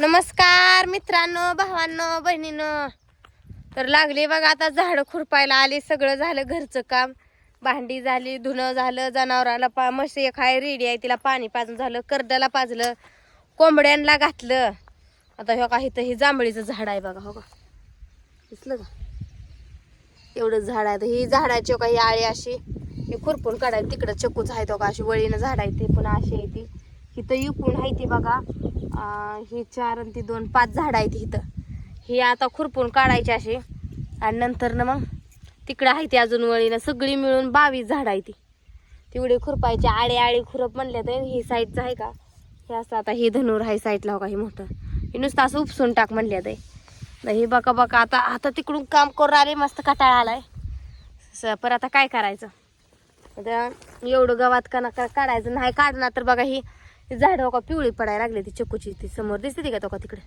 नमस्कार मित्रांनो भावांनो बहिणीनं. तर लागली बघा आता झाडं खुरपायला आली सगळं झालं घरचं काम. भांडी झाली धुणं झालं जनावराला पा म्हशी एक आहे रेडी आहे तिला पाणी पाजून झालं करड्याला पाजलं कोंबड्यांना घातलं. आता हो का इथं हे जांभळीचं झाड आहे बघा हो का? दिसलं का? एवढं झाड आहे. तर ही झाडाची हो का ही आळी अशी हे खुरपून काढायला तिकडं चक्कूच आहे तो का अशी वळीनं झाड आहे ते पण अशी आहे ती. इथं इकून आहे ती बघा. हे ही चार आणि ती दोन पाच झाडं आहेत इथं. ही आता खुरपून काढायची अशी आणि नंतर ना मग तिकडं आहे ती अजून वळीनं. सगळी मिळून बावीस झाडं आहे ती. तेवढी खुरपायची आळे आळे खुरप म्हणल्या तर हे साईडचं आहे का? हे असं आता हे धनुर आहे साईडला हो का हे मोठं. हे नुसतं असं उपसून टाक म्हणल्या ते हे बघा बघा आता आता तिकडून काम करून आले मस्त कटाळा आलाय. पर आता काय करायचं? आता एवढं गवात का काढायचं नाही. काढणार तर बघा ही ती झाडं का पिवळी पडायला लागली ती चक्कूची ती समोर दिसते ती का तो का तिकडे?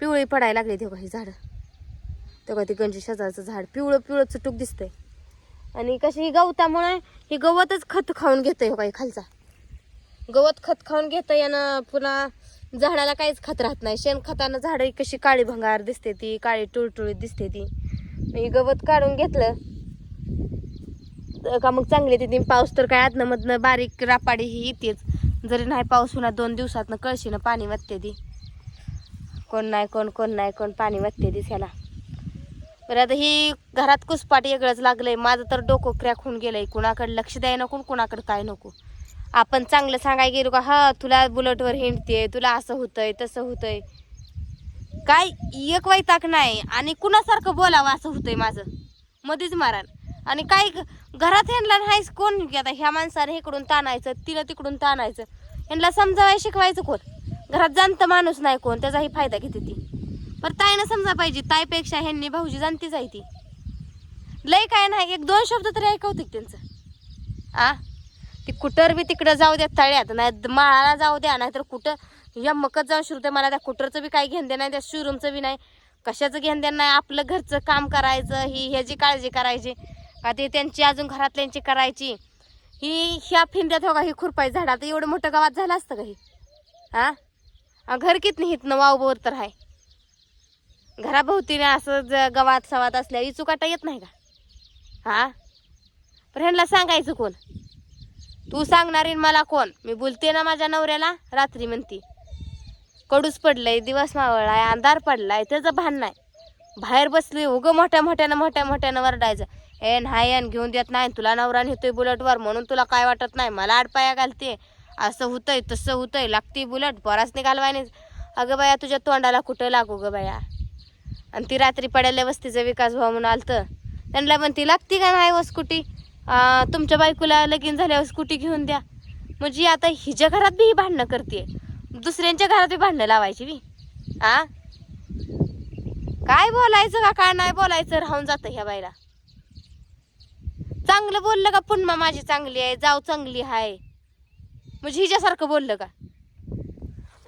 पिवळी पडायला लागली ती का ही झाडं. तो का ती गंजी शेजारचं झाड पिवळं पिवळं चुटूक दिसतंय. आणि कशी ही गवतामुळे ही गवतच खत खाऊन घेतंय हो का खालचा. गवत खत खाऊन घेतं यानं पुन्हा झाडाला काहीच खत राहत नाही. शेणखतानं झाडं कशी काळी भंगार दिसते ती काळी टुळटुळीत दिसते ती. मी गवत काढून घेतलं. तर का मग चांगली येते पाऊस तर काय आतनं मधनं बारीक रापाडी ही येतेच. जरी नाही पाऊस होणार दोन दिवसातनं कळशीनं पाणी वाटते ती. कोण नाही कोण कोण नाही कोण पाणी वाटते ती ह्याला. बरं आता ही घरात कुसपाट वेगळंच लागलंय. माझं तर डोकं क्रॅक होऊन गेलंय. कुणाकडे लक्ष द्याय नको कुणाकडे काय नको. आपण चांगलं सांगाय गेलो का हा तुला बुलेटवर हिंडते तुला असं होतंय तसं होतंय. काय एक वैताक नाही आणि कुणासारखं बोलावं असं होतंय माझं. मध्येच मारान आणि काय ग- घरात ह्यांना नाहीच कोण आता ह्या माणसाने इकडून ताणायचं तिला तिकडून ताणायचं. ह्यांना समजावाय शिकवायचं कोण? घरात जाणतं माणूस नाही कोण त्याचाही फायदा घेते ती. पण ताईनं समजा पाहिजे ताईपेक्षा ह्यांनी भाऊजी जाणतीच आहे ती. लय काय नाही एक दोन शब्द तरी ऐकवते त्यांचं. आ? ती कुटर बी तिकडं जाऊ द्या तळ्यात नाही माळाला जाऊ द्या नाहीतर कुठं या मकत जाऊन दे मला त्या कुटरचं बी काही घेण नाही त्या शोरूमचं बी नाही. कशाचं घेण नाही आपलं घरचं काम करायचं ही ह्याची काळजी करायची. का ते त्यांची अजून घरातल्यांची करायची? ही ह्या फिंद्यात हो का ही खुरपाई झाड? आता एवढं मोठं गावात झालं असतं का हे? हा? घर कित नाही इथनं वावभोर तर आहे घराभोवतीने असं ज गवात सवात असल्या इचू काटा येत नाही का? हा? पण ह्यांना सांगायचं कोण? तू सांगणारी मला कोण? मी बोलते ना माझ्या नवऱ्याला रात्री म्हणती. कडूस पडलंय दिवस मावळलाय अंधार पडलाय त्याचं भान नाही. बाहेर बसली उगं मोठ्या मोठ्यानं मोठ्या मोठ्यानं वरडायचं. ए नाही आणि घेऊन देत नाही तुला नवरा नेतोय बुलेटवर म्हणून तुला काय वाटत नाही मला आडपाया घालते. असं होतंय तसं होतंय लागते बुलेट बराच निघालवाय नाही अगं बाया तुझ्या तोंडाला कुठं लागू ग बाया? आणि ती रात्री पडायला वस्तीचा विकास व्हावा म्हणून आलतं. त्यांना पण ती लागती का नाही व स्कूटी तुमच्या बायकोला लगीन झाल्यावर स्कूटी घेऊन द्या. म्हणजे आता हिच्या घरात बी ही भांडणं करते दुसऱ्यांच्या घरात बी भांडणं लावायची बी. आ? काय बोलायचं का काय नाही बोलायचं राहून जातं ह्या बाईला. चांगलं बोललं का पुन्हा माझी चांगली आहे जाऊ चांगली आहे म्हणजे हिच्यासारखं बोललं का?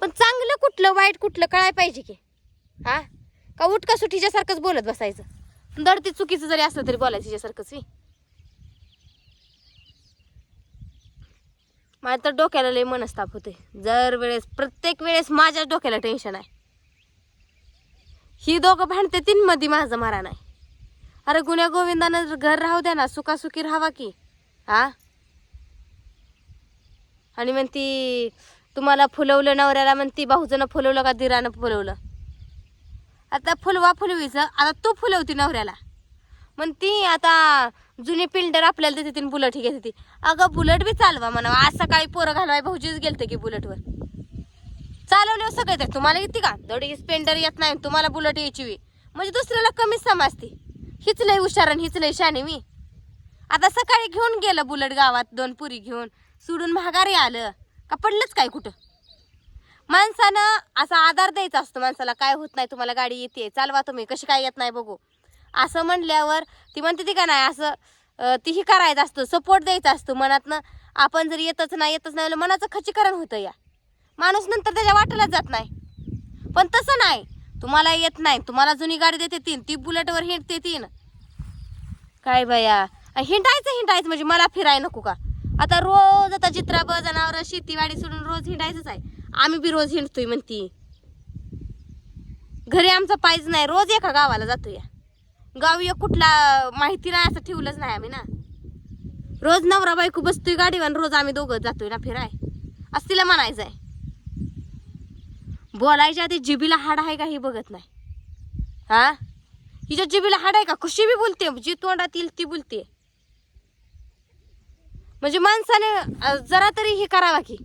पण चांगलं कुठलं वाईट कुठलं कळाय पाहिजे की. हा? का उठका सुट हिच्यासारखंच बोलत बसायचं? दडती चुकीचं जरी असलं तरी बोलायचं हिच्यासारखंच मी माझ्या तर डोक्याला लय मनस्ताप होते जर वेळेस प्रत्येक वेळेस माझ्याच डोक्याला टेन्शन आहे. ही दोघं भांडते तीन मध्ये माझं मारा नाही. अरे गुन्ह्या गोविंदानं घर राहू द्या ना सुखासुखी राहावा की. हा? आणि म्हणती तुम्हाला फुलवलं नवऱ्याला म्हणती भाऊजनं फुलवलं का दिरानं फुलवलं? आता फुलवा फुलवीचं आता तू फुलवती नवऱ्याला. म्हणती आता जुनी पिल्डर आपल्याला देते ती बुलेट ही घेते ती. अगं बुलट बी चालवा म्हणा आज सकाळी पोरं घालवाय भाऊजीच गेलते की बुलटवर. चालवल्यावर हो सगळे येतात तुम्हाला येते का? दडी स्पेंडर येत नाही तुम्हाला बुलट यायची म्हणजे दुसऱ्याला कमीच समजते. हीच लय हुशार आणि हीच लय शाने मी. आता सकाळी घेऊन गेलं बुलट गावात दोन पुरी घेऊन. सोडून महागारी आलं. का पडलंच काय कुठं? माणसानं असा आधार द्यायचा असतो माणसाला काय होत नाही तुम्हाला गाडी येते चालवा तुम्ही कशी काय येत नाही बघू. असं म्हणल्यावर ती म्हणते ती का नाही असं तीही करायचं असतं सपोर्ट द्यायचा असतो मनातनं. आपण जर येतच नाही येतच नाही मनाचं खचीकरण होतं या. माणूस नंतर त्याच्या वाटेलाच जात नाही. पण तसं नाही. तुम्हाला येत नाही. तुम्हाला जुनी गाडी देते तीन. ती बुलेटवर हिंडते तीन. काय बाया हिंडायचं हिंडायचं म्हणजे मला फिराय नको का? आता रोज आता चित्राब जनावर शेतीवाडी सोडून रोज हिंडायचंच आहे. आम्ही बी रोज हिंडतोय म्हणती. घरी आमचा पायच नाही. रोज एका गावाला जातो या गाव एक कुठला माहिती नाही असं ठेवलंच नाही आम्ही ना. रोज नवरा बायको बसतोय गाडीवर रोज आम्ही दोघं जातोय ना फिराय. असं तिला म्हणायचं आहे बोलायच्या आधी जिबीला हाड आहे का हे बघत नाही? हा? हिच्या जिबीला हाड आहे का? कशी बी बोलते जी तोंडात येईल ती बोलते. म्हणजे माणसाने जरा तरी हे करावा की.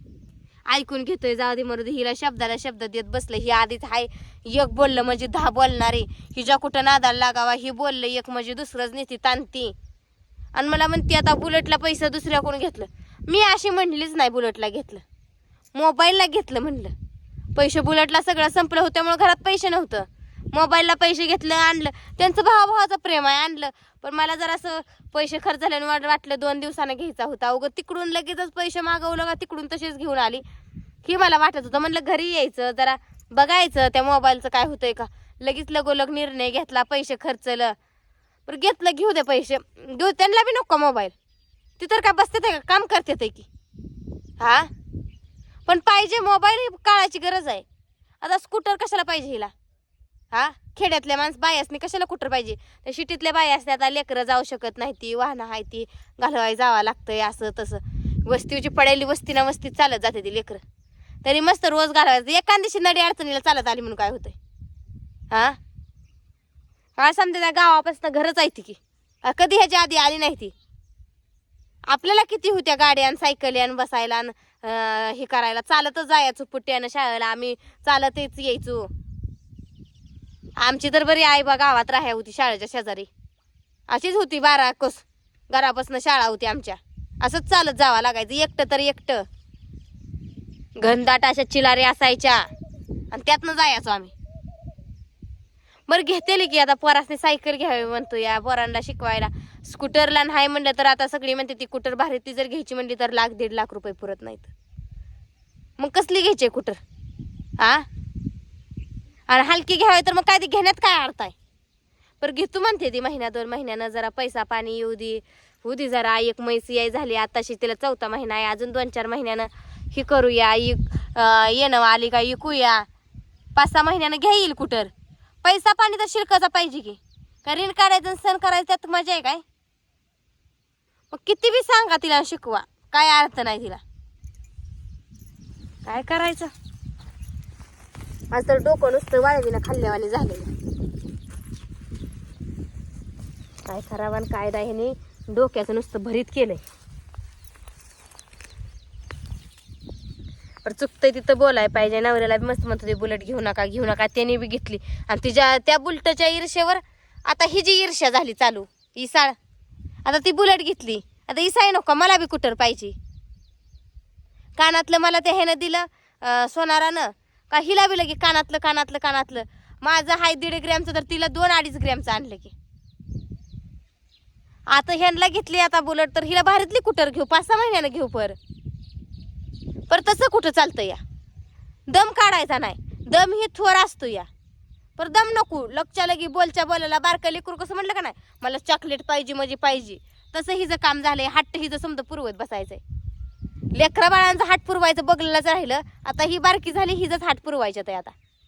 ऐकून घेतोय जाऊ दे मरू दे हिला शब्दाला शब्द देत बसलं ही आधीच हाय एक बोललं म्हणजे दहा बोलणारे. हिच्या कुठं नादाला लागावा ही बोललं एक म्हणजे दुसरंच नेते ताणते. आणि मला म्हणते आता बुलेटला पैसा दुसऱ्याकडून घेतलं. मी अशी म्हणलीच नाही बुलेटला घेतलं. मोबाईलला घेतलं म्हणलं. पैसे बुलेटला सगळं संपलं होतं त्यामुळे घरात पैसे नव्हतं. मोबाईलला पैसे घेतलं आणलं. त्यांचं भावाभावाचं प्रेम आहे आणलं. पण मला जरा असं पैसे खर्च झाल्याने वाटलं दोन दिवसानं घ्यायचा होता. अगं तिकडून लगेचच पैसे मागवलं का तिकडून तसेच घेऊन आली. की मला वाटत होतं. म्हणलं घरी यायचं जरा बघायचं त्या मोबाईलचं काय होतंय का. लगेच लगोलग निर्णय घेतला पैसे खर्चलं. बरं घेतलं घेऊ दे पैसे. घेऊ त्यांना बी नको मोबाईल. ती तर काय बसते ते का काम करते ते की. हा? पण पाहिजे मोबाईल ही काळाची गरज आहे. आता स्कूटर कशाला पाहिजे हिला? हा? खेड्यातल्या माणस बायासनी कशाला कुठं पाहिजे? तर शिटीतल्या बाया असतात आता लेकरं जाऊ शकत नाही ती वाहनं आहे ती घालवाय जावं लागतंय असं तसं. वस्तीची पडायली वस्ती ना वस्तीत चालत जाते ती लेकरं. तरी मस्त रोज घालवायचं. एका दिवशी नडी अडचणीला चालत आली म्हणून काय होतंय? हा? समजा त्या गावापासून घरच आहे ती की. कधी ह्याच्या आधी आली नाही ती. आपल्याला किती होत्या गाड्या आणि सायकली आणि बसायला आणि हे करायला. चालतच जायचो पुट्ट्यानं शाळेला. आम्ही चालतच यायचो. आमची तर बरी आई बा गावात राहाय होती शाळेच्या शेजारी. अशीच होती बारा कस. घरापासून शाळा होती आमच्या. असंच चालत जावं लागायचं. एकटं तर एकटं. घनदाट अशा चिलारे असायच्या. आणि त्यातनं जायचो आम्ही. बरं घेतेली की आता पोरासने सायकल घ्यावी म्हणतो या पोरांना शिकवायला. स्कूटरला नाही म्हणलं तर आता सगळी म्हणते ती कुटर भारी ती जर घ्यायची म्हणली तर लाख दीड लाख रुपये पुरत नाहीत. मग कसली घ्यायची कुटर हा? आणि हलकी घ्यावी तर मग काय ते घेण्यात काय अर्थ आहे? पर घेतो म्हणते ती महिन्या दोन महिन्यानं जरा पैसा पाणी येऊ दे. होऊ दे जरा एक मैस याय झाली आताशी तिला चौथा महिना आहे. अजून दोन चार महिन्यानं ही करूया येणं आली का इकूया. पाच सहा महिन्यानं घ्या येईल कुटर पैसा पाणी तर शिल्काचा पाहिजे की. का ऋण काढायचं सण करायचं त्यात मजा आहे काय? मग किती बी सांगा तिला शिकवा. काय अर्थ नाही तिला. काय करायचं? आज तर डोकं नुसतं वाळवीनं खाल्ल्यावाने झालेलं. काय आणि काय नाही डोक्याचं नुसतं भरीत केलंय. पण चुकतंय तिथं बोलाय पाहिजे. नवऱ्याला बी मस्त म्हणत होते बुलेट घेऊ नका घेऊ नका. त्याने बी घेतली. आणि तिच्या त्या बुलटच्या ईर्षेवर आता ही जी ईर्ष्या झाली चालू इसाळ आता ती बुलेट घेतली. आता इसाय नको मला बी कुटर पाहिजे. कानातलं मला ते ह्यानं दिलं सोनारानं. का हिला बी लगे कानातलं कानातलं कानातलं. माझं हाय दीड ग्रॅमचं तर तिला दोन अडीच ग्रॅमचं आणलं की. आता ह्यांना घेतली आता बुलेट तर हिला भारीतली कुटर घेऊ? पाच सहा महिन्यानं घेऊ पर. पर तसं कुठं चालतं या? दम काढायचा नाही. दम ही थोर असतो या. पर दम नको. लक्षाला लगी बोलच्या बोलायला बारका लेकरू कसं म्हटलं का नाही? मला चॉकलेट पाहिजे म्हणजे पाहिजे. तसं हिचं काम झालंय. हट्ट हिचं समजा पुरवत बसायचंय. लेकरा बाळांचं हाट पुरवायचं बघलेलंच राहिलं. आता ही बारकी झाली हिजंच हाट पुरवायचं ते आता.